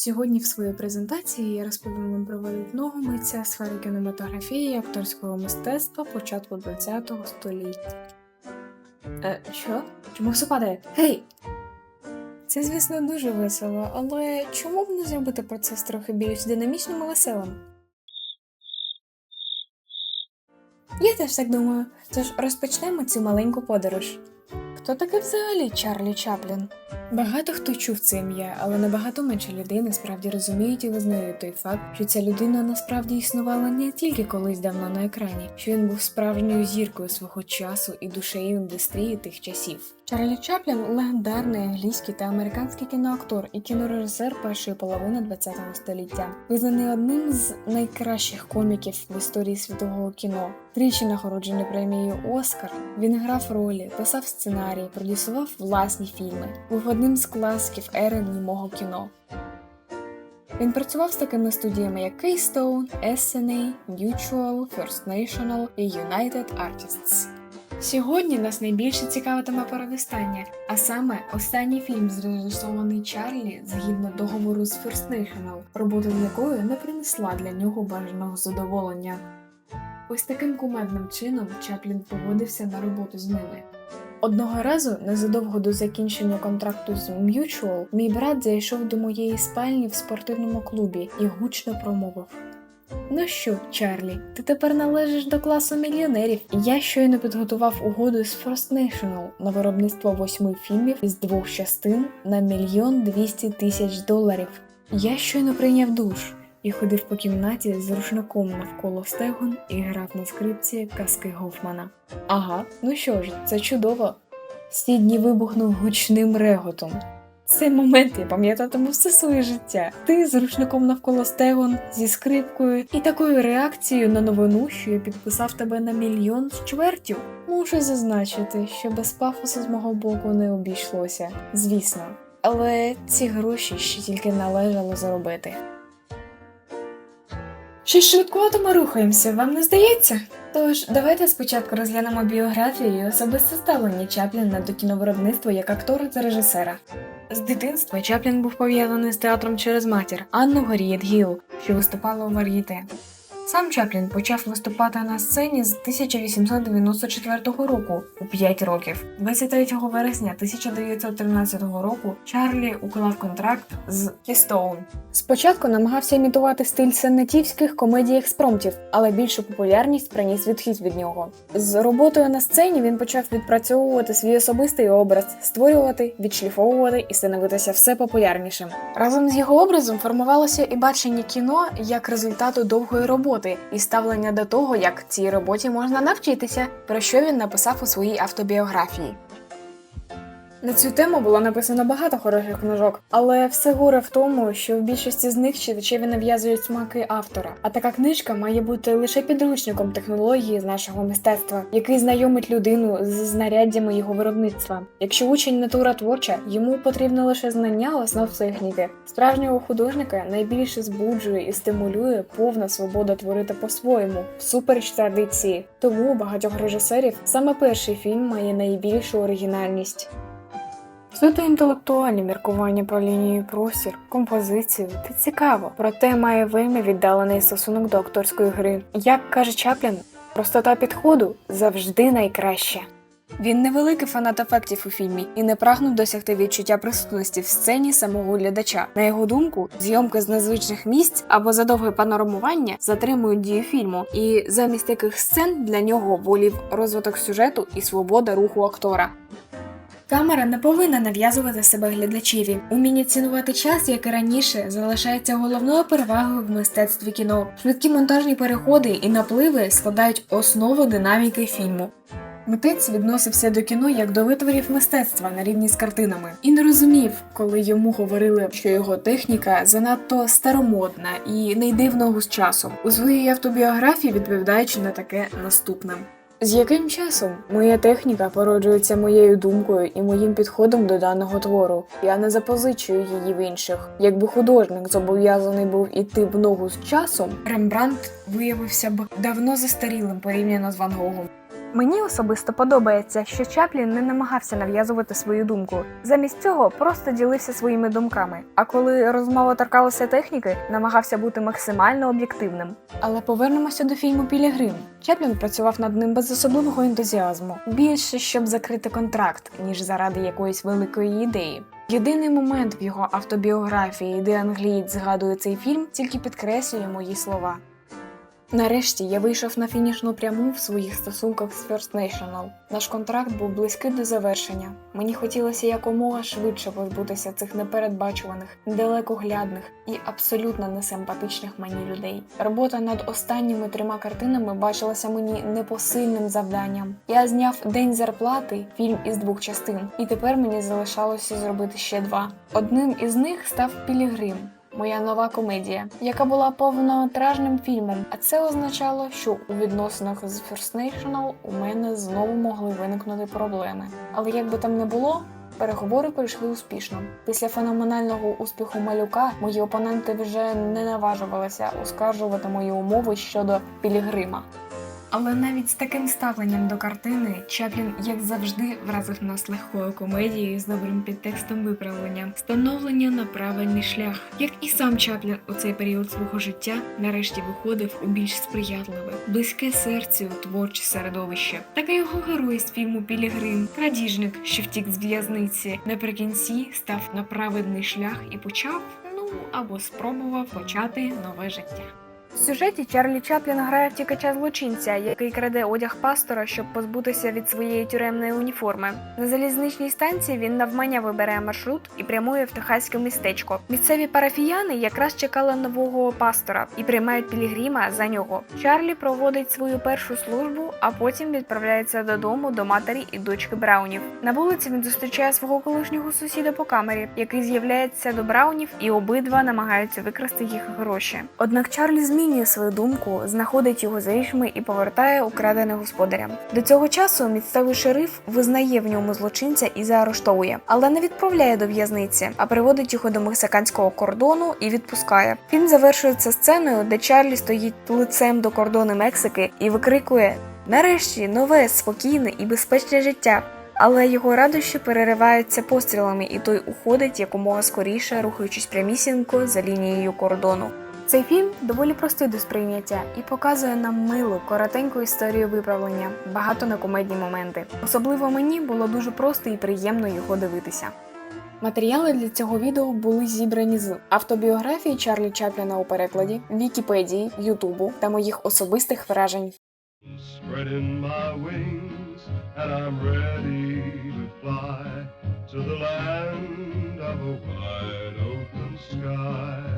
Сьогодні в своїй презентації я розповім вам про видатного митця сфери кінематографії і акторського мистецтва початку ХХ століття. Е, що? Чому все падає? Гей! Це, звісно, дуже весело, але чому б не зробити процес трохи більш динамічним і веселим? Я теж так думаю. Тож розпочнемо цю маленьку подорож. Хто такий взагалі Чарлі Чаплін? Багато хто чув це ім'я, але набагато менше людей насправді розуміють і визнають той факт, що ця людина насправді існувала не тільки колись давно на екрані, що він був справжньою зіркою свого часу і душею індустрії тих часів. Чарлі Чаплін легендарний англійський та американський кіноактор і кінорежисер першої половини ХХ століття, визнаний одним з найкращих коміків в історії світового кіно. Тричі нагороджений премією Оскар. Він грав ролі, писав сценарії, продюсував власні фільми. Був одним з класиків ери німого кіно. Він працював з такими студіями, як Keystone, SNA, Mutual, First National і United Artists. Сьогодні нас найбільше цікавитиме перевистання, а саме останній фільм, зрежисований Чарлі згідно договору з First National, робота з якою не принесла для нього бажаного задоволення. Ось таким кумедним чином Чаплін погодився на роботу з ними. Одного разу, незадовго до закінчення контракту з Mutual, мій брат зайшов до моєї спальні в спортивному клубі і гучно промовив. Ну що, Чарлі, ти тепер належиш до класу мільйонерів. Я щойно підготував угоду з First National на виробництво восьми фільмів із двох частин на мільйон двісті тисяч доларів. Я щойно прийняв душ і ходив по кімнаті з рушником навколо стегон і грав на скрипці казки Гофмана. Ага, ну що ж, це чудово. Сідні вибухнув гучним реготом. Цей момент я пам'ятатиму все своє життя. Ти з рушником навколо стегон, зі скрипкою і такою реакцією на новину, що я підписав тебе на мільйон з чвертю. Мушу зазначити, що без пафосу з мого боку не обійшлося, звісно. Але ці гроші ще тільки належало заробити. Щось швидкувато ми рухаємося, вам не здається? Тож, давайте спочатку розглянемо біографію і особисте ставлення Чапліна до кіновиробництва як актора та режисера. З дитинства Чаплін був пов'язаний з театром через матір Анну Горієт Гіл, що виступала у Вар'єте. Сам Чаплін почав виступати на сцені з 1894 року у 5 років. 23 вересня 1913 року Чарлі уклав контракт з Keystone. Спочатку намагався імітувати стиль сенатівських комедій експромтів, але більшу популярність приніс відхід від нього. З роботою на сцені він почав відпрацьовувати свій особистий образ, створювати, відшліфовувати і становитися все популярнішим. Разом з його образом формувалося і бачення кіно як результату довгої роботи і ставлення до того, як цій роботі можна навчитися, про що він написав у своїй автобіографії. На цю тему було написано багато хороших книжок, але все горе в тому, що в більшості з них читачеві нав'язують смаки автора. А така книжка має бути лише підручником технології з нашого мистецтва, який знайомить людину з знаряддями його виробництва. Якщо учень натура творча, йому потрібно лише знання основ техніки. Справжнього художника найбільше збуджує і стимулює повна свобода творити по-своєму, всупереч традиції. Тому у багатьох режисерів саме перший фільм має найбільшу оригінальність. Суто інтелектуальні міркування про лінію простір, композицію це цікаво, проте має вельми віддалений стосунок до акторської гри. Як каже Чаплін, простота підходу завжди найкраща. Він невеликий фанат ефектів у фільмі і не прагнув досягти відчуття присутності в сцені самого глядача. На його думку, зйомки з незвичних місць або задовге панорамування затримують дію фільму, і замість таких сцен для нього волів розвиток сюжету і свобода руху актора. Камера не повинна нав'язувати себе глядачеві. Уміння цінувати час, як і раніше, залишається головною перевагою в мистецтві кіно. Швидкі монтажні переходи і напливи складають основу динаміки фільму. Митець відносився до кіно як до витворів мистецтва на рівні з картинами і не розумів, коли йому говорили, що його техніка занадто старомодна і не йде в ногу з часом. У своїй автобіографії відповідаючи на таке наступним. З яким часом моя техніка породжується моєю думкою і моїм підходом до даного твору. Я не запозичую її в інших. Якби художник зобов'язаний був іти в ногу з часом, Рембрандт виявився б давно застарілим порівняно з Ван Гогом. Мені особисто подобається, що Чаплін не намагався нав'язувати свою думку. Замість цього просто ділився своїми думками. А коли розмова торкалася техніки, намагався бути максимально об'єктивним. Але повернемося до фільму Пілігрим. Чаплін працював над ним без особливого ентузіазму, більше щоб закрити контракт, ніж заради якоїсь великої ідеї. Єдиний момент в його автобіографії, де англієць згадує цей фільм, тільки підкреслює мої слова. Нарешті я вийшов на фінішну пряму в своїх стосунках з First National. Наш контракт був близький до завершення. Мені хотілося якомога швидше позбутися цих непередбачуваних, далекоглядних і абсолютно несимпатичних мені людей. Робота над останніми трьома картинами бачилася мені непосильним завданням. Я зняв день зарплати, фільм із двох частин, і тепер мені залишалося зробити ще два. Одним із них став Пілігрим. Моя нова комедія, яка була повнометражним фільмом, а це означало, що у відносинах з First National у мене знову могли виникнути проблеми. Але як би там не було, переговори пройшли успішно. Після феноменального успіху малюка мої опоненти вже не наважувалися оскаржувати мої умови щодо Пілігрима. Але навіть з таким ставленням до картини Чаплін, як завжди, вразив нас легкою комедією з добрим підтекстом виправлення, становлення на правильний шлях. Як і сам Чаплін у цей період свого життя нарешті виходив у більш сприятливе, близьке серцю творче середовище. Так і його герой з фільму Пілігрим, крадіжник, що втік з в'язниці, наприкінці став на праведний шлях і почав, ну або спробував почати нове життя. В сюжеті Чарлі Чаплін грає втікача злочинця, який краде одяг пастора, щоб позбутися від своєї тюремної уніформи. На залізничній станції він навмання вибирає маршрут і прямує в техаське містечко. Місцеві парафіяни якраз чекали нового пастора і приймають пілігрима за нього. Чарлі проводить свою першу службу, а потім відправляється додому до матері і дочки Браунів. На вулиці він зустрічає свого колишнього сусіда по камері, який з'являється до Браунів, і обидва намагаються викрасти їх гроші. Однак Чарлі змінює свою думку, знаходить його за річми і повертає украдене господарям. До цього часу місцевий шериф визнає в ньому злочинця і заарештовує, але не відправляє до в'язниці, а приводить його до мексиканського кордону і відпускає. Фільм завершується сценою, де Чарлі стоїть лицем до кордону Мексики і викрикує: Нарешті нове, спокійне і безпечне життя. Але його радощі перериваються пострілами, і той уходить якомога скоріше, рухаючись прямісінько за лінією кордону. Цей фільм доволі простий до сприйняття і показує нам милу, коротеньку історію виправлення, багато на комедні моменти. Особливо мені було дуже просто і приємно його дивитися. Матеріали для цього відео були зібрані з автобіографії Чарлі Чапліна у перекладі, Вікіпедії, Ютубу та моїх особистих вражень. sky.